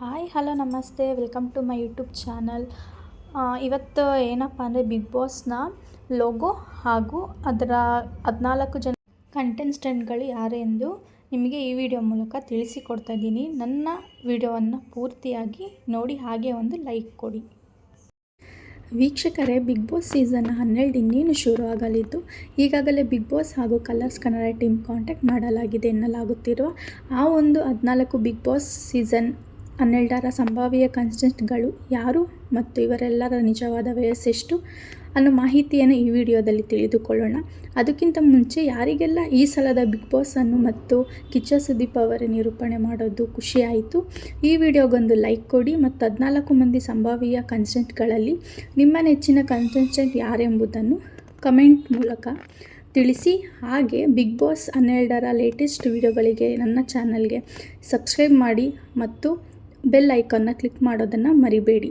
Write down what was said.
Hi, hello, ನಮಸ್ತೆ. Welcome to my YouTube channel. ಇವತ್ತು ಏನಪ್ಪ ಅಂದರೆ ಬಿಗ್ ಬಾಸ್ನ ಲೋಗೋ ಹಾಗೂ ಅದರ ಹದಿನಾಲ್ಕು ಜನ ಕಂಟೆಸ್ಟೆಂಟ್ಗಳು ಯಾರೆಂದು ನಿಮಗೆ ಈ ವಿಡಿಯೋ ಮೂಲಕ ತಿಳಿಸಿಕೊಡ್ತಾ ಇದ್ದೀನಿ. ನನ್ನ ವಿಡಿಯೋವನ್ನು ಪೂರ್ತಿಯಾಗಿ ನೋಡಿ, ಹಾಗೆ ಒಂದು ಲೈಕ್ ಕೊಡಿ. ವೀಕ್ಷಕರೇ, ಬಿಗ್ ಬಾಸ್ ಸೀಸನ್ ಹನ್ನೆರಡು ಇನ್ನೇನು ಶುರು ಆಗಲಿದ್ದು, ಈಗಾಗಲೇ ಬಿಗ್ ಬಾಸ್ ಹಾಗೂ ಕಲರ್ಸ್ ಕನ್ನಡ ಟೀಮ್ ಕಾಂಟ್ಯಾಕ್ಟ್ ಮಾಡಲಾಗಿದೆ ಎನ್ನಲಾಗುತ್ತಿರುವ ಆ ಒಂದು ಹದಿನಾಲ್ಕು ಬಿಗ್ ಬಾಸ್ ಸೀಸನ್ ಹನ್ನೆರಡರ ಸಂಭಾವ್ಯ ಕನ್ಸ್ಟೆಂಟ್ಗಳು ಯಾರು ಮತ್ತು ಇವರೆಲ್ಲರ ನಿಜವಾದ ವಯಸ್ಸೆಷ್ಟು ಅನ್ನೋ ಮಾಹಿತಿಯನ್ನು ಈ ವಿಡಿಯೋದಲ್ಲಿ ತಿಳಿದುಕೊಳ್ಳೋಣ. ಅದಕ್ಕಿಂತ ಮುಂಚೆ ಯಾರಿಗೆಲ್ಲ ಈ ಸಲದ ಬಿಗ್ ಬಾಸನ್ನು ಮತ್ತು ಕಿಚ್ಚ ಸುದೀಪ್ ಅವರ ನಿರೂಪಣೆ ಮಾಡೋದು ಖುಷಿಯಾಯಿತು ಈ ವಿಡಿಯೋಗೊಂದು ಲೈಕ್ ಕೊಡಿ ಮತ್ತು ಹದಿನಾಲ್ಕು ಮಂದಿ ಸಂಭಾವ್ಯ ಕನ್ಸ್ಟೆಂಟ್ಗಳಲ್ಲಿ ನಿಮ್ಮ ನೆಚ್ಚಿನ ಕನ್ಸ್ಟೆಂಟ್ ಯಾರೆಂಬುದನ್ನು ಕಮೆಂಟ್ ಮೂಲಕ ತಿಳಿಸಿ. ಹಾಗೆ ಬಿಗ್ ಬಾಸ್ ಹನ್ನೆರಡರ ಲೇಟೆಸ್ಟ್ ವಿಡಿಯೋಗಳಿಗೆ ನನ್ನ ಚಾನಲ್ಗೆ ಸಬ್ಸ್ಕ್ರೈಬ್ ಮಾಡಿ ಮತ್ತು ಬೆಲ್ ಐಕಾನ್ನ ಕ್ಲಿಕ್ ಮಾಡೋದನ್ನು ಮರಿಬೇಡಿ.